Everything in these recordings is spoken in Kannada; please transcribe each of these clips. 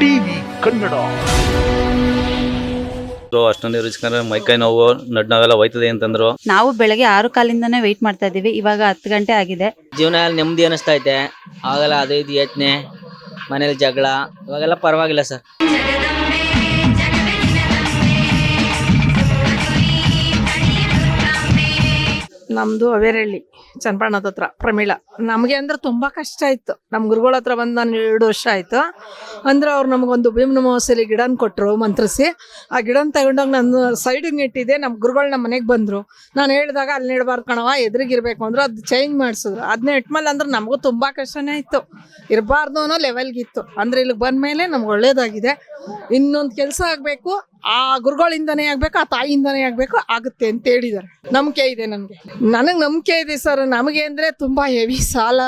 ಟಿವಿ ಕನ್ನಡ. ಸೊ ಅಷ್ಟೊಂದು ಮೈ ಮೈಕೈ ನೋವು ನಡ್ ನಾವೆಲ್ಲ ಹೋಯ್ತದೆ ಅಂತಂದ್ರು. ನಾವು ಬೆಳಗ್ಗೆ ಆರು ಕಾಲಿಂದನೇ ವೆಯ್ಟ್ ಮಾಡ್ತಾ ಇದೀವಿ ಇವಾಗ ಹತ್ತು ಗಂಟೆ ಆಗಿದೆ. ಜೀವನ ನೆಮ್ಮದಿ ಅನಿಸ್ತಾ ಐತೆ. ಆಗಲ್ಲ ಅದು ಇದು ಯೋಚನೆ ಮನೇಲಿ ಜಗಳ ಇವಾಗೆಲ್ಲ ಪರವಾಗಿಲ್ಲ ಸರ್. ನಮ್ದು ಅವೇರಳ್ಳಿ ಚನ್ನಪಣ್ಣದ ಹತ್ರ, ಪ್ರಮೀಳ. ನಮಗೆ ಅಂದ್ರೆ ತುಂಬಾ ಕಷ್ಟ ಇತ್ತು ನಮ್ಮ ಗುರುಗಳ ಹತ್ರ ಬಂದು ನಾನು ಎರಡು ವರ್ಷ ಆಯಿತು. ಅಂದ್ರೆ ಅವ್ರು ನಮಗೊಂದು ಭೀಮ್ ನಮೋಸಲಿ ಗಿಡನ ಕೊಟ್ಟರು ಮಂತ್ರಿಸಿ. ಆ ಗಿಡನ ತಗೊಂಡೋಗಿ ನಾನು ಸೈಡಿಗೆ ನೆಟ್ಟಿದ್ದೆ ನಮ್ಮ ಗುರುಗಳು ನಮ್ಮ ಮನೆಗೆ ಬಂದರು. ನಾನು ಹೇಳಿದಾಗ ಅಲ್ಲಿ ನೆಡಬಾರ್ದು ಕಣವ ಎದುರಿಗಿರ್ಬೇಕು ಅಂದ್ರೆ, ಅದು ಚೇಂಜ್ ಮಾಡಿಸಿದ್ರು. ಅದನ್ನ ಇಟ್ಮೇಲೆ ಅಂದ್ರೆ ನಮಗೂ ತುಂಬ ಕಷ್ಟನೇ ಇತ್ತು ಇರಬಾರ್ದು ಅನ್ನೋ ಲೆವೆಲ್ಗಿತ್ತು ಅಂದರೆ ಇಲ್ಲಿಗೆ ಬಂದಮೇಲೆ ನಮ್ಗೆ ಒಳ್ಳೇದಾಗಿದೆ. ಇನ್ನೊಂದು ಕೆಲಸ ಆಗಬೇಕು. ಆ ಗುರುಗಳಿಂದನೇ ಆಗ್ಬೇಕು, ಆ ತಾಯಿಯಿಂದನೇ ಆಗ್ಬೇಕು, ಆಗುತ್ತೆ ಅಂತ ಹೇಳಿದಾರೆ ನಂಬಿಕೆ ಇದೆ ನನಗೆ. ನನಗೆ ನಂಬಿಕೆ ಇದೆ ಸರ್. ನಮಗೆ ಅಂದರೆ ತುಂಬ ಹೆವಿ ಸಾಲ.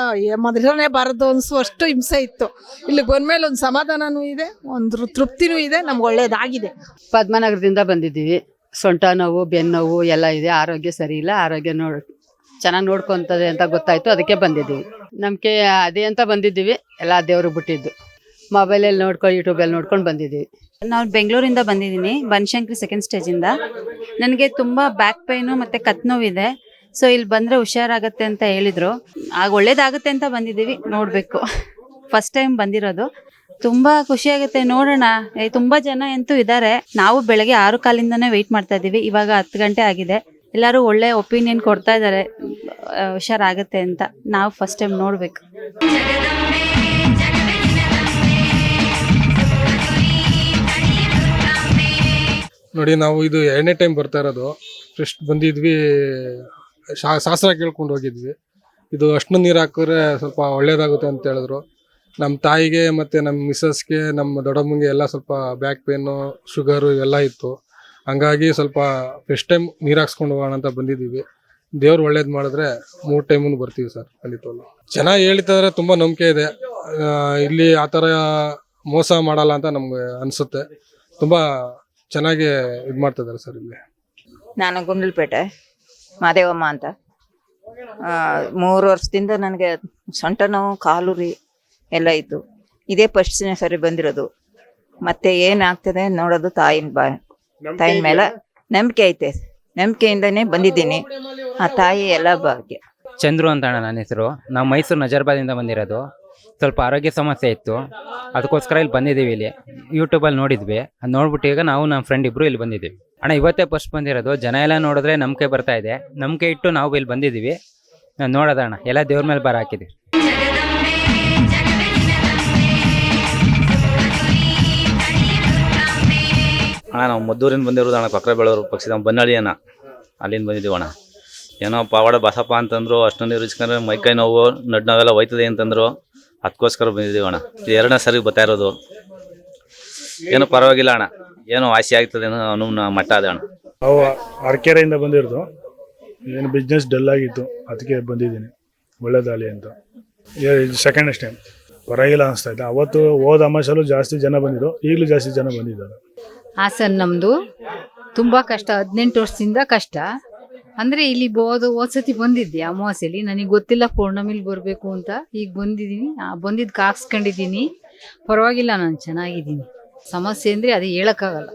ಮೊದಲನೇ ಬಾರದು ಅನಿಸುವಷ್ಟು ಹಿಂಸೆ ಇತ್ತು. ಇಲ್ಲಿಗೆ ಬಂದಮೇಲೆ ಒಂದು ಸಮಾಧಾನನೂ ಇದೆ, ಒಂದು ತೃಪ್ತಿನೂ ಇದೆ, ನಮ್ಗೆ ಒಳ್ಳೇದಾಗಿದೆ. ಪದ್ಮನಗರದಿಂದ ಬಂದಿದ್ದೀವಿ. ಸೊಂಟ ನೋವು, ಬೆನ್ನು ನೋವು ಎಲ್ಲ ಇದೆ. ಆರೋಗ್ಯ ಸರಿ ಇಲ್ಲ. ಆರೋಗ್ಯ ನೋಡ್, ಚೆನ್ನಾಗಿ ನೋಡ್ಕೊತದೆ ಅಂತ ಗೊತ್ತಾಯ್ತು. ಅದಕ್ಕೆ ಬಂದಿದ್ದೀವಿ. ನಂಬಿಕೆ ಅದೇ ಅಂತ ಬಂದಿದ್ದೀವಿ. ಎಲ್ಲ ದೇವ್ರಿಗೆ ಬಿಟ್ಟಿದ್ದು. ಮೊಬೈಲಲ್ಲಿ ನೋಡ್ಕೊಂಡು ಯೂಟ್ಯೂಬಲ್ಲಿ ನೋಡ್ಕೊಂಡು ಬಂದಿದ್ದೀವಿ. ನಾವು ಬೆಂಗಳೂರಿಂದ ಬಂದಿದ್ದೀನಿ, ಬನಶಂಕರಿ ಸೆಕೆಂಡ್ ಸ್ಟೇಜಿಂದ ನನಗೆ ತುಂಬ ಬ್ಯಾಕ್ ಪೈನು ಮತ್ತು ಕತ್ ನೋವಿದೆ. ಸೊ ಇಲ್ಲಿ ಬಂದರೆ ಹುಷಾರಾಗತ್ತೆ ಅಂತ ಹೇಳಿದರು. ಆಗ ಒಳ್ಳೇದಾಗುತ್ತೆ ಅಂತ ಬಂದಿದ್ದೀವಿ, ನೋಡಬೇಕು. ಫಸ್ಟ್ ಟೈಮ್ ಬಂದಿರೋದು. ತುಂಬ ಖುಷಿಯಾಗುತ್ತೆ ನೋಡೋಣ. ತುಂಬ ಜನ ಅಂತೂ ಇದ್ದಾರೆ ನಾವು ಬೆಳಗ್ಗೆ ಆರು ಕಾಲಿಂದನೇ ವೆಯ್ಟ್ ಮಾಡ್ತಾ ಇದ್ದೀವಿ, ಇವಾಗ ಹತ್ತು ಗಂಟೆ ಆಗಿದೆ. ಎಲ್ಲರೂ ಒಳ್ಳೆ ಒಪಿನಿಯನ್ ಕೊಡ್ತಾ ಇದ್ದಾರೆ ಹುಷಾರಾಗತ್ತೆ ಅಂತ. ನಾವು ಫಸ್ಟ್ ಟೈಮ್ ನೋಡಬೇಕು. ನೋಡಿ, ನಾವು ಇದು ಎರಡನೇ ಟೈಮ್ ಬರ್ತಾ ಇರೋದು. ಫಸ್ಟ್ ಬಂದಿದ್ವಿ, ಶಾ- ಶಾಸ್ತ್ರ ಕೇಳ್ಕೊಂಡು ಹೋಗಿದ್ವಿ. ಇದು ಅಷ್ಟು ನೀರು ಹಾಕಿದ್ರೆ ಸ್ವಲ್ಪ ಒಳ್ಳೇದಾಗುತ್ತೆ ಅಂತ ಹೇಳಿದ್ರು. ನಮ್ಮ ತಾಯಿಗೆ ಮತ್ತು ನಮ್ಮ ಮಿಸ್ಸಸ್ಗೆ ನಮ್ಮ ದೊಡ್ಡಮ್ಮಂಗೆ ಎಲ್ಲ ಸ್ವಲ್ಪ ಬ್ಯಾಕ್ ಪೇನು ಶುಗರು ಇವೆಲ್ಲ ಇತ್ತು. ಹಂಗಾಗಿ ಸ್ವಲ್ಪ ಫಸ್ಟ್ ಟೈಮ್ ನೀರು ಹಾಕ್ಸ್ಕೊಂಡು ಹೋಗೋಣ ಅಂತ ಬಂದಿದ್ದೀವಿ. ದೇವ್ರು ಒಳ್ಳೇದು ಮಾಡಿದ್ರೆ ಮೂರು ಟೈಮು ಬರ್ತೀವಿ ಸರ್ ಖಂಡಿತವಲ್ಲ ಚೆನ್ನಾಗಿ ಹೇಳ್ತಿದ್ರೆ ತುಂಬ ನಂಬಿಕೆ ಇದೆ. ಇಲ್ಲಿ ಆ ಥರ ಮೋಸ ಮಾಡಲ್ಲ ಅಂತ ನಮ್ಗೆ ಅನಿಸುತ್ತೆ. ತುಂಬ ಚೆನ್ನಾಗಿ ಇದು ಮಾಡ್ತಿದ್ದಾರೆ ಸರ್ ಇಲ್ಲಿ. ನಾನು ಗುಂಡ್ಲಪೇಟೆ ಮಾದೇವಮ್ಮ ಅಂತ. ಆ, ಮೂರು ವರ್ಷದಿಂದ ನನಗೆ ಸೊಂಟ ನೋವು ಕಾಲು ರೀ ಎಲ್ಲ ಇತ್ತು ಇದೇ ಫಸ್ಟ್ನೇ ಸರಿ ಬಂದಿರೋದು. ಮತ್ತೆ ಏನಾಗ್ತದೆ ನೋಡೋದು ತಾಯಿನ ಬಾ ತಾಯಿನ ಮೇಲೆ ನಂಬಿಕೆ ಐತೆ. ನಂಬಿಕೆಯಿಂದನೇ ಬಂದಿದ್ದೀನಿ. ಆ ತಾಯಿ ಎಲ್ಲ ಭಾಗ್ಯ. ಚಂದ್ರು ಅಂತ ಅಣ್ಣ ನನ್ನ ಹೆಸರು. ನಾವು ಮೈಸೂರು ನಜರ್ಬಾದಿಂದ ಬಂದಿರೋದು. ಸ್ವಲ್ಪ ಆರೋಗ್ಯ ಸಮಸ್ಯೆ ಇತ್ತು. ಅದಕ್ಕೋಸ್ಕರ ಇಲ್ಲಿ ಬಂದಿದ್ದೀವಿ ಇಲ್ಲಿ. ಯೂಟ್ಯೂಬಲ್ಲಿ ನೋಡಿದ್ವಿ. ಅದು ನೋಡ್ಬಿಟ್ಟು ಈಗ ನಾವು ನಮ್ಮ ಫ್ರೆಂಡ್ ಇಬ್ಬರು ಇಲ್ಲಿ ಬಂದಿದ್ದೀವಿ. ಅಣ್ಣ, ಇವತ್ತೇ ಫಸ್ಟ್ ಬಂದಿರೋದು. ಜನ ಎಲ್ಲ ನೋಡಿದ್ರೆ ನಂಬಿಕೆ ಬರ್ತಾ ಇದೆ. ನಂಬಿಕೆ ಇಟ್ಟು ನಾವು ಇಲ್ಲಿ ಬಂದಿದ್ದೀವಿ. ನಾನು ನೋಡೋದ ಅಣ್ಣ. ಎಲ್ಲ ದೇವ್ರ ಮೇಲೆ ಬರ ಹಾಕಿದ್ವಿ ಅಣ್ಣ, ನಾವು ಮದ್ದೂರಿಂದ ಬಂದಿರೋದು ಅಣ್ಣ ಕೊಕ್ಕರೆ ಪಕ್ಷಿ ನಮ್ಮ ಬನ್ನಳ್ಳಿ ಅಣ್ಣ. ಅಲ್ಲಿಂದ ಬಂದಿದ್ದೀವಿ ಅಣ್ಣ. ಏನೋ ಪಾವಾಡ ಬಸಪ್ಪ ಅಂತಂದ್ರು, ಅಷ್ಟೊಂದು ಇರಿಸ್ಕೊಂಡ್ರೆ ಮೈಕೈ ನೋವು, ನಡ್ ನಾವೆಲ್ಲ ಹೋಯ್ತದೆ ಅಂತಂದ್ರು. ಅದಕ್ಕೋಸ್ಕರ ಬಂದಿದ್ದೀವಿ ಅಣ್ಣ. ಇದು ಎರಡನೇ ಸರಿ ಬರ್ತಾ ಇರೋದು. ಏನು ಪರವಾಗಿಲ್ಲ ಅಣ್ಣ. ಏನೋ ವಾಸಿ ಆಗ್ತದೆ ಅನ್ನೋ ಅನುಮ್ನ ಮಟ್ಟ ಅದ ಅಣ್ಣ. ನಾವು ಅರಕೆರೆಯಿಂದ ಬಂದಿರೋದು. ಏನು ಬಿಸ್ನೆಸ್ ಡಲ್ ಆಗಿತ್ತು. ಅದಕ್ಕೆ ಬಂದಿದ್ದೀನಿ. ದಾಳಿ ಅಂತ. ಸೆಕೆಂಡ್ ಟೈಮ್ ಪರವಾಗಿಲ್ಲ ಅನಿಸ್ತಾ ಇದೆ. ಅವತ್ತು ಹೋದ ಅಮಾಸಲ್ಲೂ ಜಾಸ್ತಿ ಜನ ಬಂದಿದ್ರು. ಈಗಲೂ ಜಾಸ್ತಿ ಜನ ಬಂದಿದ್ದಾರೆ. ಹಾಸನ್ ನಮ್ಮದು ತುಂಬ ಕಷ್ಟ. ಹದಿನೆಂಟು ವರ್ಷದಿಂದ ಕಷ್ಟ. ಅಂದರೆ ಇಲ್ಲಿ ಬೋದು ಹೋದ್ಸತಿ ಬಂದಿದ್ದೆ ಅಮಾವಾಸ್ಯೆಲಿ? ನನಗೆ ಗೊತ್ತಿಲ್ಲ ಪೌರ್ಣಮಿಲಿ ಬರಬೇಕು ಅಂತ. ಈಗ ಬಂದಿದ್ದೀನಿ. ಬಂದಿದ್ದು ಕಾಕ್ಸ್ಕೊಂಡಿದ್ದೀನಿ. ಪರವಾಗಿಲ್ಲ, ನಾನು ಚೆನ್ನಾಗಿದ್ದೀನಿ. ಸಮಸ್ಯೆ ಅಂದರೆ ಅದು ಹೇಳೋಕ್ಕಾಗಲ್ಲ.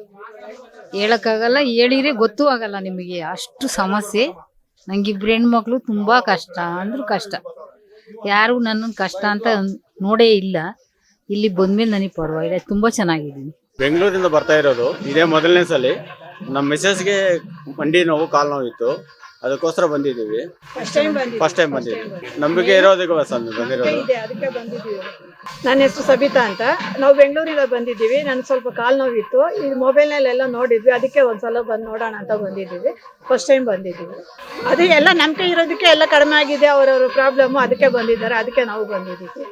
ಹೇಳೋಕ್ಕಾಗಲ್ಲ, ಹೇಳಿದ್ರೆ ಗೊತ್ತೂ ಆಗಲ್ಲ ನಿಮಗೆ. ಅಷ್ಟು ಸಮಸ್ಯೆ. ನಂಗಿಬ್ರು ಹೆಣ್ಮಕ್ಳು ತುಂಬ ಕಷ್ಟ. ಅಂದ್ರೂ ಕಷ್ಟ. ಯಾರು ನನ್ನ ಕಷ್ಟ ಅಂತ ನೋಡೇ ಇಲ್ಲ. ಇಲ್ಲಿ ಬಂದ್ಮೇಲೆ ನನಗೆ ಪರವಾಗಿಲ್ಲ. ತುಂಬ ಚೆನ್ನಾಗಿದ್ದೀನಿ. ಬೆಂಗಳೂರಿಂದ ಬರ್ತಾ ಇರೋದು ಇದೇ ಮೊದಲನೇ ಸಲ. ನಮ್ಮ ಮಿಸಸ್ಗೆ ಮಂಡಿ ನೋವು ಕಾಲು ನೋವು ಇತ್ತು. ಅದಕ್ಕೋಸ್ಕರ ಬಂದಿದ್ದೀವಿ. ಫಸ್ಟ್ ಟೈಮ್ ಬಂದಿದ್ದೀವಿ. ನಂಬಿಕೆ ಇರೋದಕ್ಕೆ ಬಂದಿರೋದು? ಅದಕ್ಕೆ ಬಂದಿದ್ದೀವಿ. ನನ್ನ ಹೆಸರು ಸಬಿತಾ ಅಂತ. ನಾವು ಬೆಂಗಳೂರಿಂದ ಬಂದಿದ್ದೀವಿ. ನನಗೆ ಸ್ವಲ್ಪ ಕಾಲು ನೋವಿತ್ತು ಈ ಮೊಬೈಲ್ನಲ್ಲೆಲ್ಲ ನೋಡಿದ್ವಿ. ಅದಕ್ಕೆ ಒಂದ್ಸಲ ಬಂದು ನೋಡೋಣ ಅಂತ ಬಂದಿದ್ದೀವಿ. ಫಸ್ಟ್ ಟೈಮ್ ಬಂದಿದ್ದೀವಿ. ಅದೇ ಎಲ್ಲ ನಂಬಿಕೆ ಇರೋದಕ್ಕೆ ಎಲ್ಲ ಕಡಿಮೆ ಆಗಿದೆ. ಅವರವ್ರ ಪ್ರಾಬ್ಲಮ್ಮು ಅದಕ್ಕೆ ಬಂದಿದ್ದಾರೆ. ಅದಕ್ಕೆ ನಾವು ಬಂದಿದ್ದೀವಿ.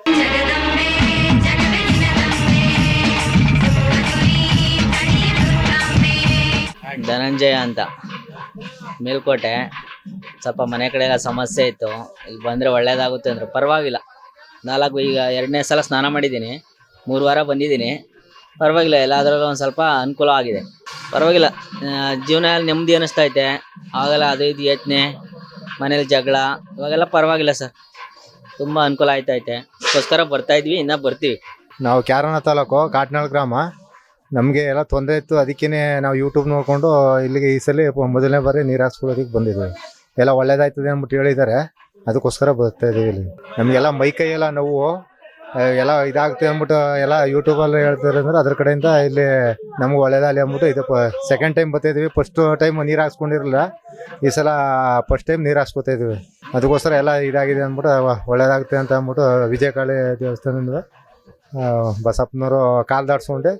ಧನಂಜಯ ಅಂತ. ಮೇಲ್ಕೋಟೆ. ಸ್ವಲ್ಪ ಮನೆ ಕಡೆ ಎಲ್ಲ ಸಮಸ್ಯೆ ಇತ್ತು. ಇಲ್ಲಿ ಬಂದರೆ ಒಳ್ಳೇದಾಗುತ್ತೆ ಅಂದರು. ಪರವಾಗಿಲ್ಲ. ನಾಲ್ಕು ಈಗ ಎರಡನೇ ಸಲ ಸ್ನಾನ ಮಾಡಿದ್ದೀನಿ. ಮೂರು ವಾರ ಬಂದಿದ್ದೀನಿ. ಪರವಾಗಿಲ್ಲ, ಎಲ್ಲಾದ್ರಲ್ಲೂ ಒಂದು ಸ್ವಲ್ಪ ಅನುಕೂಲ ಆಗಿದೆ. ಪರವಾಗಿಲ್ಲ. ಜೀವನ ನೆಮ್ಮದಿ ಅನ್ನಿಸ್ತೈತೆ ಆಗಲ್ಲ, ಅದು ಇದು ಯೋಚನೆ ಮನೇಲಿ ಜಗಳ, ಇವಾಗೆಲ್ಲ ಪರವಾಗಿಲ್ಲ ಸರ್. ತುಂಬ ಅನುಕೂಲ ಆಯ್ತೈತೆ ಬರ್ತಾ ಇದ್ವಿ, ಇನ್ನೂ ಬರ್ತೀವಿ. ನಾವು ಕ್ಯಾರನ ತಾಲೂಕು ಕಾಟ್ನಾಳ್ ಗ್ರಾಮ. ನಮಗೆ ಎಲ್ಲ ತೊಂದರೆ ಇತ್ತು. ಅದಕ್ಕೇ ನಾವು ಯೂಟ್ಯೂಬ್ ನೋಡಿಕೊಂಡು ಇಲ್ಲಿಗೆ ಈ ಸಲ ಮೊದಲನೇ ಬಾರಿ ನೀರು ಹಾಕ್ಸ್ಕೊಳ್ಳೋದಕ್ಕೆ ಬಂದಿದ್ವಿ. ಎಲ್ಲ ಒಳ್ಳೇದಾಯ್ತದೆ ಅಂದ್ಬಿಟ್ಟು ಹೇಳಿದ್ದಾರೆ. ಅದಕ್ಕೋಸ್ಕರ ಬರ್ತಾ ಇದ್ದೀವಿ ಇಲ್ಲಿ. ನಮಗೆಲ್ಲ ಮೈ ಕೈ ಎಲ್ಲ ನೋವು ಎಲ್ಲ ಇದಾಗುತ್ತೆ ಅಂದ್ಬಿಟ್ಟು ಎಲ್ಲ ಯೂಟ್ಯೂಬಲ್ಲಿ ಹೇಳ್ತಾರೆ ಅಂದ್ರೆ ಅದ್ರ ಕಡೆಯಿಂದ ಇಲ್ಲಿ ನಮ್ಗೆ ಒಳ್ಳೇದಾಗಲಿ ಅಂದ್ಬಿಟ್ಟು ಇದು ಸೆಕೆಂಡ್ ಟೈಮ್ ಬರ್ತಾ ಇದೀವಿ ಫಸ್ಟ್ ಟೈಮ್ ನೀರು ಹಾಕ್ಸ್ಕೊಂಡಿರಲಿಲ್ಲ ಈ ಸಲ ಫಸ್ಟ್ ಟೈಮ್ ನೀರು ಹಾಕ್ಸ್ಕೊತಾ ಇದೀವಿ ಅದಕ್ಕೋಸ್ಕರ ಎಲ್ಲ ಇದಾಗಿದೆ ಅಂದ್ಬಿಟ್ಟು ಒಳ್ಳೇದಾಗುತ್ತೆ ಅಂತ ಅಂದ್ಬಿಟ್ಟು ವಿಜಯಕಾಳಿ ದೇವಸ್ಥಾನದಿಂದ ಬಸಪ್ಪನವರು ಕಾಲು ದಾಡ್ಸ್ಕೊಂಡೆ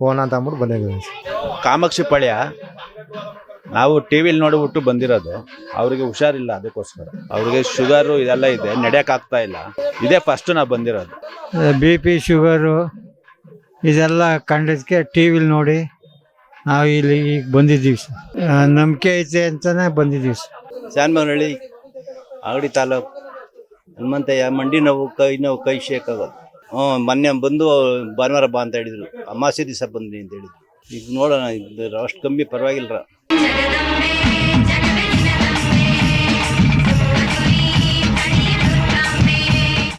ಹೋಗೋಣ ಅಂತ ಅಂದ್ಬಿಟ್ಟು ಬಂದಿದ್ದೀವಿ. ಕಾಮಾಕ್ಷಿ ಪಾಳ್ಯ ನಾವು ಟಿ ವಿಲಿ ನೋಡಿಬಿಟ್ಟು ಬಂದಿರೋದು ಅವರಿಗೆ ಹುಷಾರಿಲ್ಲ ಅದಕ್ಕೋಸ್ಕರ. ಅವರಿಗೆ ಶುಗರು ಇದೆಲ್ಲ ಇದೆ ಆಗ್ತಾ ಇಲ್ಲ. ಇದೇ ಫಸ್ಟ್ ನಾವು ಬಂದಿರೋದು. ಬಿ ಪಿ ಶುಗರು ಇದೆಲ್ಲ ಕಂಡದಕ್ಕೆ ಟಿ ವಿಲಿ ನೋಡಿ ನಾವು ಇಲ್ಲಿ ಈಗ ಬಂದಿದ್ದೀವಿ ಸರ್. ನಂಬಿಕೆ ಐತೆ ಅಂತಲೇ ಬಂದಿದ್ದೀವಿ ಸರ್. ಶಾನ್ಮಗನಹಳ್ಳಿ ಅಂಗಡಿ ತಾಲೂಕು ಹನುಮಂತಯ್ಯ ಮಂಡಿ ನೋವು ಕೈ ನೋವು ಕೈ ಶೇಕ್ ಆಗೋದು. ಹ್ಞೂ, ಮೊನ್ನೆ ಬಂದು ಭಾನುವಾರ ಬಾ ಅಂತ ಹೇಳಿದ್ರು. ಅಮಾಸೆ ದಿವಸ ಬಂದ್ವಿ ಅಂತ ಹೇಳಿದ್ರು. ಈಗ ನೋಡೋಣ, ಇದು ಅಷ್ಟು ಕಮ್ಮಿ ಪರವಾಗಿಲ್ಲ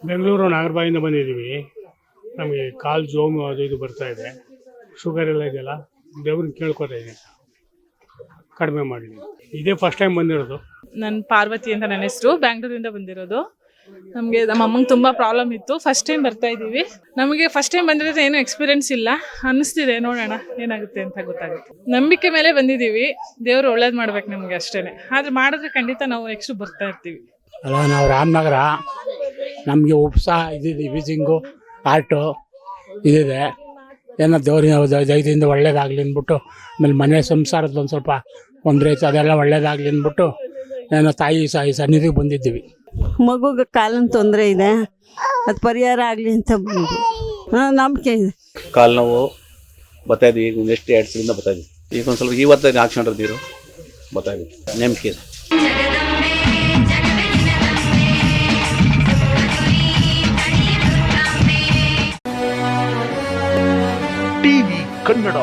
ಬೆಂಗಳೂರು ನಾಗರಬಾಯಿಂದ ಬಂದಿದ್ದೀವಿ. ನಮಗೆ ಕಾಲು, ಜೋಮು ಅದು ಇದು ಬರ್ತಾ ಇದೆ. ಶುಗರ್ ಎಲ್ಲ ಇದೆಯಲ್ಲ? ದೇವ್ರನ್ನ ಕೇಳ್ಕೊತಾ ಇದ್ದೀನಿ ಕಡಿಮೆ ಮಾಡಲಿ. ಇದೇ ಫಸ್ಟ್ ಟೈಮ್ ಬಂದಿರೋದು. ನನ್ನ ಪಾರ್ವತಿ ಅಂತ ನನ್ನ ಹೆಸರು ಬ್ಯಾಂಗ್ಳೂರಿಂದ ಬಂದಿರೋದು. ನಮಗೆ ನಮ್ಮ ಅಮ್ಮಂಗೆ ತುಂಬ ಪ್ರಾಬ್ಲಮ್ ಇತ್ತು. ಫಸ್ಟ್ ಟೈಮ್ ಬರ್ತಾ ಇದ್ದೀವಿ ನಮಗೆ ಫಸ್ಟ್ ಟೈಮ್ ಬಂದಿರೋದು ಏನೂ ಎಕ್ಸ್ಪೀರಿಯನ್ಸ್ ಇಲ್ಲ. ಅನ್ನಿಸ್ತಿದೆ ನೋಡೋಣ ಏನಾಗುತ್ತೆ ಅಂತ ಗೊತ್ತಾಗುತ್ತೆ. ನಂಬಿಕೆ ಮೇಲೆ ಬಂದಿದ್ದೀವಿ. ದೇವರು ಒಳ್ಳೇದು ಮಾಡ್ಬೇಕು ನಮಗೆ ಅಷ್ಟೇ ಆದರೆ ಮಾಡಿದ್ರೆ ಖಂಡಿತ ನಾವು ನೆಕ್ಸ್ಟ್ ಬರ್ತಾ ಇರ್ತೀವಿ. ಅಲ್ಲ ನಾವು ರಾಮನಗರ ನಮಗೆ ಉಪ್ಸಾ ಇದಿದೆ ವಿಸಿಂಗು ಆರ್ಟು ಇದಿದೆ. ಏನೋ ದೇವ್ರಿಂದ ದಯದಿಂದ ಒಳ್ಳೇದಾಗಲಿ ಅಂದ್ಬಿಟ್ಟು ಆಮೇಲೆ ಮನೆ ಸಂಸಾರದ ಒಂದು ಸ್ವಲ್ಪ ತೊಂದರೆ ರೇಸ್ ಅದೆಲ್ಲ ಒಳ್ಳೇದಾಗಲಿ ಅಂದ್ಬಿಟ್ಟು ನಾನು ತಾಯಿ ಸಾಯಿ ಸನ್ನಿಧಿಗೆ ಬಂದಿದ್ದೀವಿ. ಮಗುಗೆ ಕಾಲಿನ ತೊಂದರೆ ಇದೆ ಅದು ಪರಿಹಾರ ಆಗಲಿ ಅಂತ ಹಾಂ ನಂಬಿಕೆ ಇದೆ. ಕಾಲು ನೋವು ಬರ್ತಾ ಇದ್ವಿ ಈಗ ನೆಕ್ಸ್ಟ್ ಎರಡು ಸಲಿಂದ ಬರ್ತಾ ಇದ್ವಿ ಈಗ ಒಂದು ಸ್ವಲ್ಪ ಇವತ್ತು ಹಾಕ್ಸ್ಕೊಂಡ್ರೆ ನೀರು ಬರ್ತಾ ಇದ್ವಿ ನಂಬಿಕೆ ಇದೆ. ಟಿವಿ ಕನ್ನಡ.